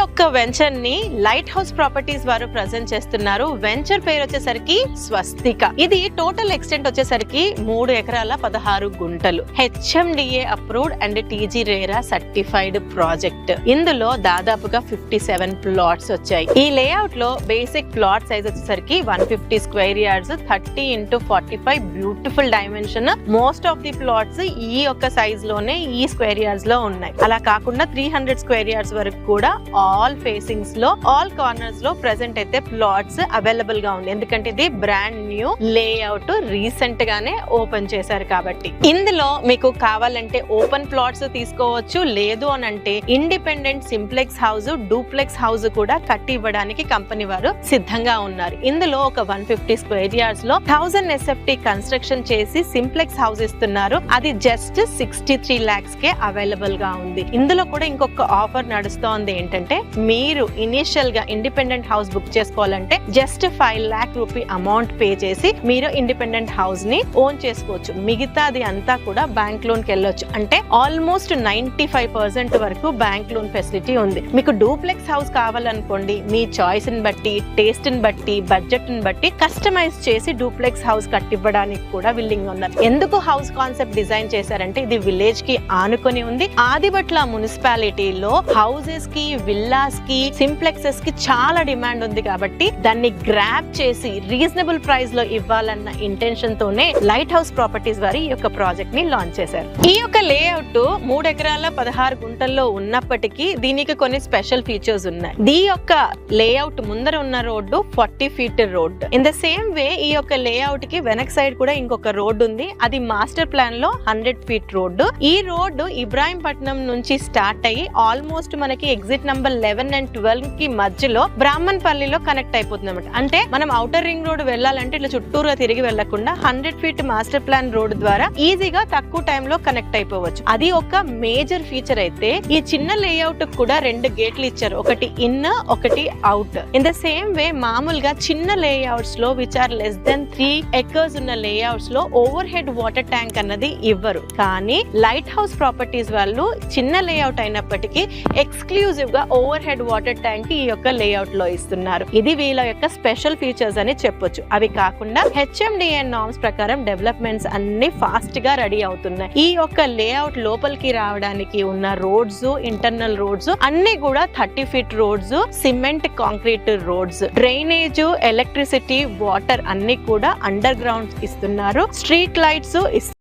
యొక్క వెంచర్ని light house properties వారు ప్రజెంట్ చేస్తున్నారు. వెంచర్ పేరు వచ్చేసరికి స్వస్తిక. ఇది టోటల్ ఎక్స్టెంట్ వచ్చేసరికి మూడు ఎకరాల పదహారు గుంటలు. HMDA approved and TG RERA certified project. ఇందులో దాదాపుగా ఫిఫ్టీ సెవెన్ ప్లాట్స్ వచ్చాయి. ఈ లేఅవుట్లో బేసిక్ ప్లాట్ సైజ్ వచ్చేసరికి one fifty square yards thirty into forty five beautiful dimension. Most of the plots ఈ యొక్క సైజ్లోనే ఈ స్క్వేర్ యార్డ్స్లో ఉన్నాయి. అలా కాకుండా త్రీ హండ్రెడ్ స్క్వేర్ యార్డ్స్ వరకు కూడా ఆల్ ఫేసింగ్స్లో ఆల్ కార్నర్స్లో ప్రెసెంట్ అయితే ప్లాట్స్ అవైలబుల్గా ఉంది. ఎందుకంటే ఇది బ్రాండ్ న్యూ లేఅవుట్ రీసెంట్ గానే ఓపెన్ చేశారు కాబట్టి. ఇందులో మీకు కావాలంటే ఓపెన్ ప్లాట్స్ తీసుకోవచ్చు. లేదు అని అంటే independent simplex house duplex house కూడా కట్టి ఇవ్వడానికి కంపెనీ వారు సిద్ధంగా ఉన్నారు. ఇందులో ఒక వన్ ఫిఫ్టీ స్క్వేర్ యార్డ్స్లో థౌసండ్ ఎస్ఎఫ్టీ కన్స్ట్రక్షన్ చేసి సింప్లెక్స్ హౌస్ ఇస్తున్నారు. అది జస్ట్ సిక్స్టీ త్రీ లాక్స్ కే అవైలబుల్గా ఉంది. ఇందులో కూడా ఇంకొక ఆఫర్ నడుస్తోంది ఏంటంటే మీరు ఇనిషియల్గా ఇండిపెండెంట్ హౌస్ బుక్ చేసుకోవాలంటే just five lakh rupee amount pay చేసి మీరు ఇండిపెండెంట్ హౌస్ని ఓన్ చేసుకోవచ్చు. మిగతాది అంతా కూడా బ్యాంక్ లోన్కి వెళ్ళొచ్చు. అంటే ఆల్మోస్ట్ నైన్టీ ఫైవ్ పర్సెంట్ వరకు బ్యాంక్ లోన్ ఫెసిలిటీ ఉంది. మీకు డూప్లెక్స్ హౌస్ కావాలనుకోండి మీ చాయిస్ని బట్టి టేస్ట్ని బట్టి బడ్జెట్ని బట్టి కస్టమైజ్ చేసి డూప్లెక్స్ హౌస్ కట్టివ్వడానికి కూడా విల్లింగ్ ఉన్నారు. ఎందుకు హౌస్ కాన్సెప్ట్ డిజైన్ చేశారంటే ఇది విలేజ్కి ఆనుకొని ఉంది. ఆదిబట్ల మున్సిపాలిటీలో హౌసెస్కి విల్లాస్కి సింప్లెక్సెస్కి చాలా డిమాండ్ ఉంది కాబట్టి దాన్ని గ్రాప్ చేసి రీజనబుల్ ప్రైస్లో ఇవ్వాలన్న ఇంటెన్షన్ తోనే లైట్ హౌస్ ప్రాపర్టీస్ వారి ఈ యొక్క ప్రాజెక్ట్ని లాంచ్ చేశారు. ఈ యొక్క లేఅవుట్ మూడు ఎకరాల పదహారు గుంటల్లో ఉన్నప్పటికీ దీనికి కొన్ని స్పెషల్ ఫీచర్స్ ఉన్నాయి. దీ యొక్క లేఅవుట్ ముందర ఉన్న road forty feet road in the same way ఈ యొక్క లేఅవుట్కి వెనక్ సైడ్ కూడా ఇంకొక రోడ్డు ఉంది. అది మాస్టర్ ప్లాన్లో హండ్రెడ్ ఫీట్ రోడ్డు ఈ రోడ్డు ఇబ్రాహీంపట్నం నుంచి స్టార్ట్ అయ్యి ఆల్మోస్ట్ మనకి ఎగ్జిట్ నంబర్ లెవెన్ అండ్ ట్వెల్వ్కి మధ్యలో బ్రాహ్మణపల్లిలో కనెక్ట్ అయిపోతుంది అనమాట అంటే మనం అవుటర్ రింగ్ రోడ్ వెళ్ళాలంటే ఇట్లా చుట్టూరుగా తిరిగి వెళ్ళకుండా hundred feet master plan road ద్వారా ఈజీగా తక్కువ టైంలో కనెక్ట్ అయిపోవచ్చు. అది ఒక మేజర్ ఫీచర్ అయితే ఈ చిన్న లేఅవుట్ కూడా రెండు గేట్లు ఇచ్చారు. ఒకటి ఇన్ ఒకటి out. In the same way మామూలుగా చిన్న లేఅవుట్స్లో which are less than three acres ఉన్న లేఅవుట్స్లో ఓవర్ హెడ్ వాటర్ ట్యాంక్ అన్నది ఇవ్వరు. కానీ లైట్ హౌస్ ప్రాపర్టీస్ వాళ్ళు చిన్న లేఅవుట్ అయినప్పటికీ ఎక్స్క్లూజివ్గా ఓవర్ హెడ్ వాటర్ ట్యాంక్ ఈ యొక్క లేఅవుట్లో ఇస్తున్నారు. ఇది వీళ్ళ యొక్క స్పెషల్ ఫీచర్స్ అని చెప్పొచ్చు. అవి కాకుండా హెచ్ఎండిఎన్ నామ్స్ ప్రకారం డెవలప్మెంట్స్ అన్ని ఫాస్ట్గా రెడీ అవుతున్నాయి. ఈ యొక్క లేఅవుట్ లోపలికి రావడానికి ఉన్న రోడ్స్ ఇంటర్నల్ రోడ్స్ అన్ని కూడా thirty feet roads cement concrete roads drainage electricity water అన్ని కూడా అండర్ గ్రౌండ్ ఇస్తున్నారు స్ట్రీట్ లైట్స్